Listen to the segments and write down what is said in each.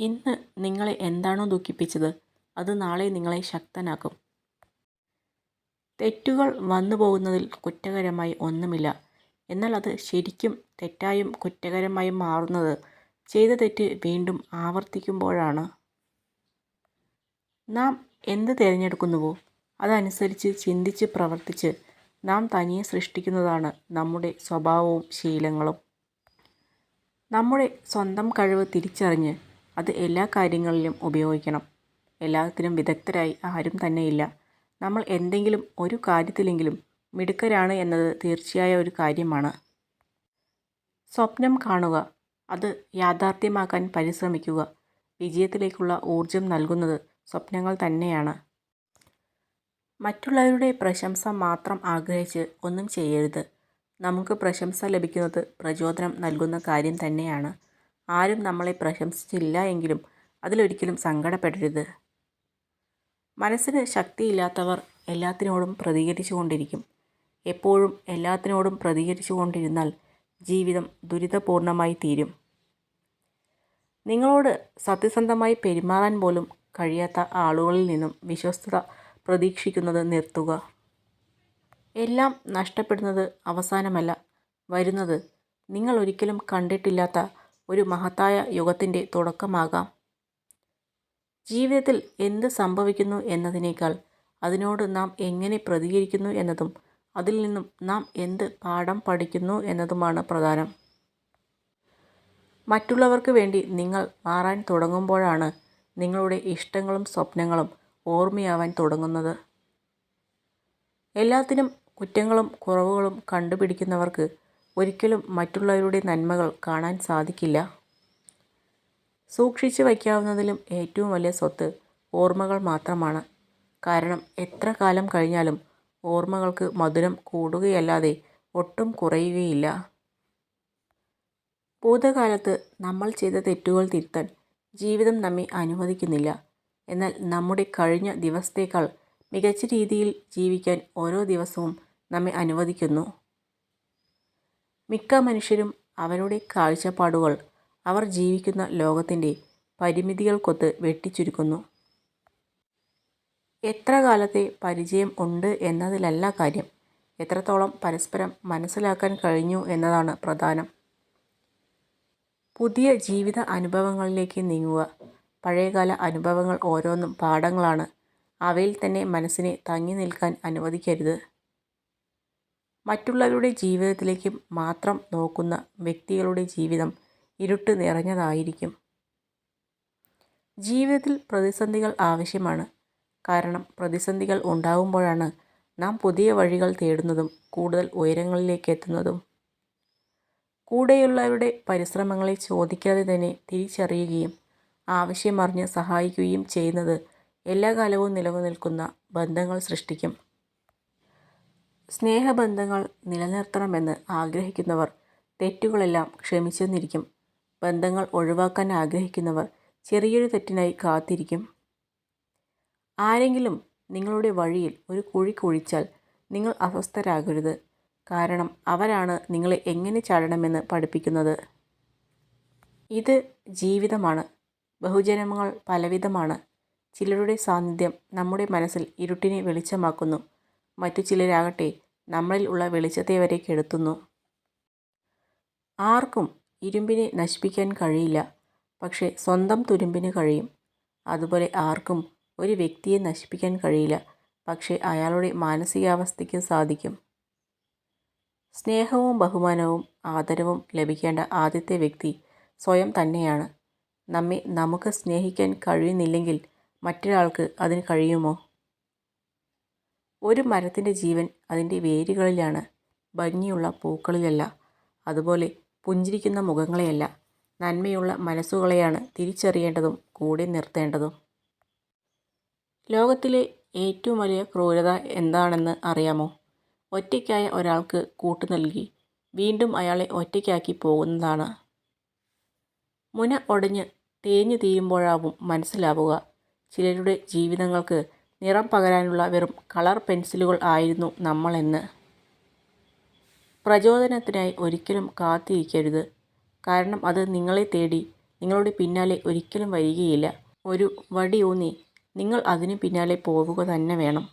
ഇന്ന് നിങ്ങളെ എന്താണോ ദുഃഖിപ്പിച്ചത് അത് നാളെ നിങ്ങളെ ശക്തനാക്കും. തെറ്റുകൾ വന്നു പോകുന്നതിൽ കുറ്റകരമായി ഒന്നുമില്ല. എന്നാൽ അത് ശരിക്കും തെറ്റായും കുറ്റകരമായും മാറുന്നത് ചെയ്ത തെറ്റ് വീണ്ടും ആവർത്തിക്കുമ്പോഴാണ്. നാം എന്ത് തിരഞ്ഞെടുക്കുന്നുവോ അതനുസരിച്ച് ചിന്തിച്ച് പ്രവർത്തിച്ച് നാം തനിയെ സൃഷ്ടിക്കുന്നതാണ് നമ്മുടെ സ്വഭാവവും ശീലങ്ങളും. നമ്മുടെ സ്വന്തം കഴിവ് തിരിച്ചറിഞ്ഞ് അത് എല്ലാ കാര്യങ്ങളിലും ഉപയോഗിക്കണം. എല്ലാത്തിനും വിദഗ്ധരായി ആരും തന്നെയില്ല. നമ്മൾ എന്തെങ്കിലും ഒരു കാര്യത്തിലെങ്കിലും മിടുക്കരാണ് എന്നത് തീർച്ചയായ ഒരു കാര്യമാണ്. സ്വപ്നം കാണുക. അത് യാഥാർത്ഥ്യമാക്കാൻ പരിശ്രമിക്കുക. വിജയത്തിലേക്കുള്ള ഊർജം നൽകുന്നത് സ്വപ്നങ്ങൾ തന്നെയാണ്. മറ്റുള്ളവരുടെ പ്രശംസ മാത്രം ആഗ്രഹിച്ച് ഒന്നും ചെയ്യരുത്. നമുക്ക് പ്രശംസ ലഭിക്കുന്നത് പ്രചോദനം നൽകുന്ന കാര്യം തന്നെയാണ്. ആരും നമ്മളെ പ്രശംസിച്ചില്ല എങ്കിലും അതിലൊരിക്കലും സങ്കടപ്പെടരുത്. മനസ്സിന് ശക്തിയില്ലാത്തവർ എല്ലാത്തിനോടും പ്രതികരിച്ചു കൊണ്ടിരിക്കും എപ്പോഴും എല്ലാത്തിനോടും പ്രതികരിച്ചു കൊണ്ടിരുന്നാൽ ജീവിതം ദുരിതപൂർണമായി തീരും. നിങ്ങളോട് സത്യസന്ധമായി പെരുമാറാൻ പോലും കഴിയാത്ത ആളുകളിൽ നിന്നും വിശ്വസ്തത പ്രതീക്ഷിക്കുന്നത് നിർത്തുക. എല്ലാം നഷ്ടപ്പെടുന്നത് അവസാനമല്ല വരുന്നത്. നിങ്ങൾ ഒരിക്കലും കണ്ടിട്ടില്ലാത്ത ഒരു മഹത്തായ യുഗത്തിന്റെ തുടക്കമാകാം. ജീവിതത്തിൽ എന്ത് സംഭവിക്കുന്നു എന്നതിനേക്കാൾ അതിനോട് നാം എങ്ങനെ പ്രതികരിക്കുന്നു എന്നതും അതിൽ നിന്നും നാം എന്ത് പാഠം പഠിക്കുന്നു എന്നതുമാണ് പ്രധാനം. മറ്റുള്ളവർക്ക് വേണ്ടി നിങ്ങൾ മാറാൻ തുടങ്ങുമ്പോഴാണ് നിങ്ങളുടെ ഇഷ്ടങ്ങളും സ്വപ്നങ്ങളും ഓർമ്മയാവാൻ തുടങ്ങുന്നത്. എല്ലാത്തിനും കുറ്റങ്ങളും കുറവുകളും കണ്ടുപിടിക്കുന്നവർക്ക് ഒരിക്കലും മറ്റുള്ളവരുടെ നന്മകൾ കാണാൻ സാധിക്കില്ല. സൂക്ഷിച്ചു വയ്ക്കാവുന്നതിലും ഏറ്റവും വലിയ സ്വത്ത് ഓർമ്മകൾ മാത്രമാണ്. കാരണം എത്ര കാലം കഴിഞ്ഞാലും ഓർമ്മകൾക്ക് മധുരം കൂടുകയല്ലാതെ ഒട്ടും കുറയുകയില്ല. ഭൂതകാലത്ത് നമ്മൾ ചെയ്ത തെറ്റുകൾ തിരുത്താൻ ജീവിതം നമ്മെ അനുവദിക്കുന്നില്ല. എന്നാൽ നമ്മുടെ കഴിഞ്ഞ ദിവസത്തേക്കാൾ മികച്ച രീതിയിൽ ജീവിക്കാൻ ഓരോ ദിവസവും നമ്മെ അനുവദിക്കുന്നു. മിക്ക മനുഷ്യരും അവരുടെ കാഴ്ചപ്പാടുകൾ അവർ ജീവിക്കുന്ന ലോകത്തിന്റെ പരിമിതികൾക്കൊത്ത് വെട്ടിച്ചുരുക്കുന്നു. എത്ര കാലത്തെ പരിചയം ഉണ്ട് എന്നതിലല്ല കാര്യം. എത്രത്തോളം പരസ്പരം മനസ്സിലാക്കാൻ കഴിഞ്ഞു എന്നതാണ് പ്രധാനം. പുതിയ ജീവിത അനുഭവങ്ങളിലേക്ക് നീങ്ങുക. പഴയകാല അനുഭവങ്ങൾ ഓരോന്നും പാഠങ്ങളാണ്. അവയിൽ തന്നെ മനസ്സിനെ തങ്ങി നിൽക്കാൻ അനുവദിക്കരുത്. മറ്റുള്ളവരുടെ ജീവിതത്തിലേക്ക് മാത്രം നോക്കുന്ന വ്യക്തികളുടെ ജീവിതം ഇരുട്ട് നിറഞ്ഞതായിരിക്കും. ജീവിതത്തിൽ പ്രതിസന്ധികൾ ആവശ്യമാണ്. കാരണം പ്രതിസന്ധികൾ ഉണ്ടാകുമ്പോഴാണ് നാം പുതിയ വഴികൾ തേടുന്നതും കൂടുതൽ ഉയരങ്ങളിലേക്ക് എത്തുന്നതും. കൂടെയുള്ളവരുടെ പരിശ്രമങ്ങളെ ചോദിക്കാതെ തന്നെ തിരിച്ചറിയുകയും ആവശ്യമറിഞ്ഞ് സഹായിക്കുകയും ചെയ്യുന്നത് എല്ലാ കാലവും നിലനിൽക്കുന്ന ബന്ധങ്ങൾ സൃഷ്ടിക്കും. സ്നേഹബന്ധങ്ങൾ നിലനിർത്തണമെന്ന് ആഗ്രഹിക്കുന്നവർ തെറ്റുകളെല്ലാം ക്ഷമിച്ചെന്നിരിക്കും. ബന്ധങ്ങൾ ഒഴിവാക്കാൻ ആഗ്രഹിക്കുന്നവർ ചെറിയൊരു തെറ്റിനായി കാത്തിരിക്കും. ആരെങ്കിലും നിങ്ങളുടെ വഴിയിൽ ഒരു കുഴി കുഴിച്ചാൽ നിങ്ങൾ അസ്വസ്ഥരാകരുത്. കാരണം അവരാണ് നിങ്ങളെ എങ്ങനെ ചാടണമെന്ന് പഠിപ്പിക്കുന്നത്. ഇത് ജീവിതമാണ്. ബഹുജനങ്ങൾ പലവിധമാണ്. ചിലരുടെ സാന്നിധ്യം നമ്മുടെ മനസ്സിൽ ഇരുട്ടിനെ വെളിച്ചമാക്കുന്നു. മറ്റു ചിലരാകട്ടെ നമ്മളിൽ ഉള്ള വെളിച്ചത്തെ വരെ കെടുത്തുന്നു. ആർക്കും ഇരുമ്പിനെ നശിപ്പിക്കാൻ കഴിയില്ല. പക്ഷേ സ്വന്തം തുരുമ്പിന് കഴിയും. അതുപോലെ ആർക്കും ഒരു വ്യക്തിയെ നശിപ്പിക്കാൻ കഴിയില്ല. പക്ഷേ അയാളുടെ മാനസികാവസ്ഥയ്ക്ക് സാധിക്കും. സ്നേഹവും ബഹുമാനവും ആദരവും ലഭിക്കേണ്ട ആദ്യത്തെ വ്യക്തി സ്വയം തന്നെയാണ്. നമ്മെ നമുക്ക് സ്നേഹിക്കാൻ കഴിയുന്നില്ലെങ്കിൽ മറ്റൊരാൾക്ക് അതിന് കഴിയുമോ? ഒരു മരത്തിന്റെ ജീവൻ അതിന്റെ വേരുകളിലാണ്. ഭംഗിയുള്ള പൂക്കളിലല്ല. അതുപോലെ പുഞ്ചിരിക്കുന്ന മുഖങ്ങളെയല്ല. നന്മയുള്ള മനസ്സുകളെയാണ് തിരിച്ചറിയേണ്ടതും കൂടെ നിർത്തേണ്ടതും. ലോകത്തിലെ ഏറ്റവും വലിയ ക്രൂരത എന്താണെന്ന് അറിയാമോ? ഒറ്റയ്ക്കായ ഒരാൾക്ക് കൂട്ടു നൽകി വീണ്ടും അയാളെ ഒറ്റയ്ക്കാക്കി പോകുന്നതാണ്. മുന ഒടഞ്ഞ് തേഞ്ഞു തീരുമ്പോഴാവും മനസ്സിലാവുക. ചിലരുടെ ജീവിതങ്ങൾക്ക് നിറം പകരാനുള്ള വെറും കളർ പെൻസിലുകൾ ആയിരുന്നു നമ്മളെന്ന്. പ്രചോദനത്തിനായി ഒരിക്കലും കാത്തിരിക്കരുത്. കാരണം അത് നിങ്ങളെ തേടി നിങ്ങളുടെ പിന്നാലെ ഒരിക്കലും വരികയില്ല. ഒരു വടി വടിയൂന്നി നിങ്ങൾ അതിന് പിന്നാലെ പോവുക തന്നെ വേണം.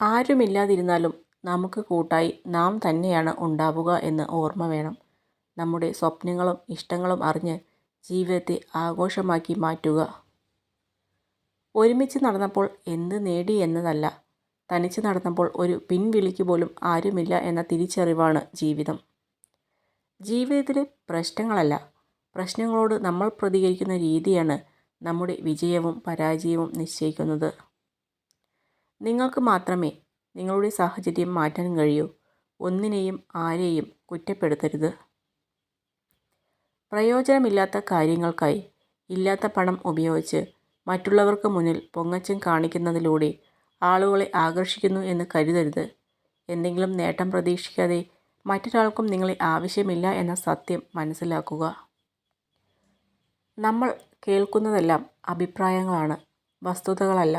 ആരുമില്ലാതിരുന്നാലും നമുക്ക് കൂട്ടായി നാം തന്നെയാണ് ഉണ്ടാവുക എന്ന് ഓർമ്മ വേണം. നമ്മുടെ സ്വപ്നങ്ങളും ഇഷ്ടങ്ങളും അറിഞ്ഞ് ജീവിതത്തെ ആഘോഷമാക്കി മാറ്റുക. ഒരുമിച്ച് നടന്നപ്പോൾ എന്ത് നേടി എന്നതല്ല. തനിച്ച് നടന്നപ്പോൾ ഒരു പിൻവിളിക്ക് പോലും ആരുമില്ല എന്ന തിരിച്ചറിവാണ് ജീവിതം. ജീവിതത്തിലെ പ്രശ്നങ്ങളല്ല. പ്രശ്നങ്ങളോട് നമ്മൾ പ്രതികരിക്കുന്ന രീതിയാണ് നമ്മുടെ വിജയവും പരാജയവും നിശ്ചയിക്കുന്നത്. നിങ്ങൾക്ക് മാത്രമേ നിങ്ങളുടെ സാഹചര്യം മാറ്റാൻ കഴിയൂ. ഒന്നിനെയും ആരെയും കുറ്റപ്പെടുത്തരുത്. പ്രയോജനമില്ലാത്ത കാര്യങ്ങൾക്കായി ഇല്ലാത്ത പണം ഉപയോഗിച്ച് മറ്റുള്ളവർക്ക് മുന്നിൽ പൊങ്ങച്ചം കാണിക്കുന്നതിലൂടെ ആളുകളെ ആകർഷിക്കുന്നു എന്ന് കരുതരുത്. എന്തെങ്കിലും നേട്ടം പ്രതീക്ഷിക്കാതെ മറ്റൊരാൾക്കും നിങ്ങളെ ആവശ്യമില്ല എന്ന സത്യം മനസ്സിലാക്കുക. നമ്മൾ കേൾക്കുന്നതെല്ലാം അഭിപ്രായങ്ങളാണ് വസ്തുതകളല്ല.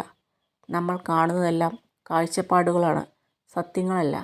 നമ്മൾ കാണുന്നതെല്ലാം കാഴ്ചപ്പാടുകളാണ് സത്യങ്ങളല്ല.